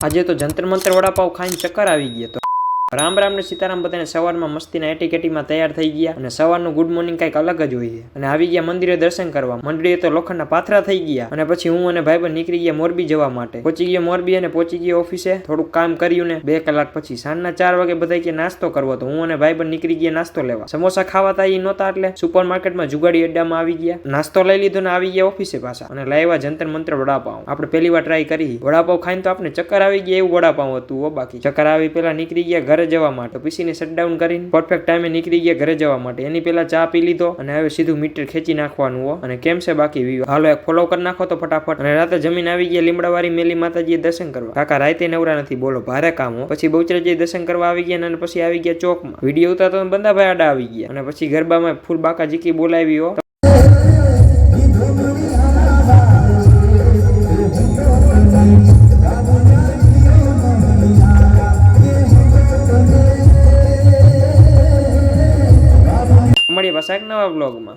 આજે તો જંતર મંતર વડાપાવ ખાઈને ચક્કર આવી ગયા તો. રામ રામ ને સીતારામ બધાને સવારમાં મસ્તીના એટીકેટીમાં તૈયાર થઈ ગયા અને સવારનું ગુડ મોર્નિંગ કંઈક અલગ જ હોય અને આવી ગયા મંદિરે દર્શન કરવા. મંડળીએ તો લોખંડના પાથરા થઈ ગયા. અને પછી હું અને ભાઈબંધ નીકળી ગયા મોરબી જવા માટે. પહોંચી ગયો મોરબી અને પહોંચી ગયો ઓફિસે. થોડુંક કામ કર્યું ને બે કલાક પછી સાંજના ચાર વાગે બધા કે નાસ્તો કરવો તો હું અને ભાઈબંધ નીકળી ગયા નાસ્તો લેવા. સમોસા ખાવા તા ઈ નહોતા એટલે સુપર માર્કેટમાં જુગાડી અડ્ડામાં આવી ગયા. નાસ્તો લઈ લીધો ને આવી ગયા ઓફિસે પાછા. અને લાવ્યા જંતર મંત્ર વડાપાવ આપણે પહેલી વાર ટ્રાય કરી. વડાપાઉં ખાઈને તો આપણે ચક્કર આવી ગયા એવું વડાપાવ હતું, હો બાકી. ચક્કર આવી પેલા નીકળી ગયા ઘરે. જવા માટે. પીસીને શટડાઉન કરીને પરફેક્ટ ટાઈમે નીકળી ગયા ઘરે જવા માટે. એની પહેલા ચા પી લીધો અને હવે સીધું મીટર ખેંચી નાખવાનું હો. અને કેમ છે બાકી વ્યૂ હાલો એક ફોલો કરી નાખો તો ફટાફટ. અને રાતે જમીન આવી ગયા લીમડાવાળી મેલી માતાજીએ દર્શન કરવા. કાકા, રાતે નવરા નથી, બોલો, ભારે કામ હો. પછી બહુચરાજી દર્શન કરવા આવી ગયા અને પછી આવી ગયા ચોકમાં. વીડિયો ઉતારતો બંદાભાઈ આડા આવી ગયા. અને પછી ગરબામાં ફૂલ બાકા જીકી બોલાવી હો. મળીએ પાછા એક નવા બ્લોગમાં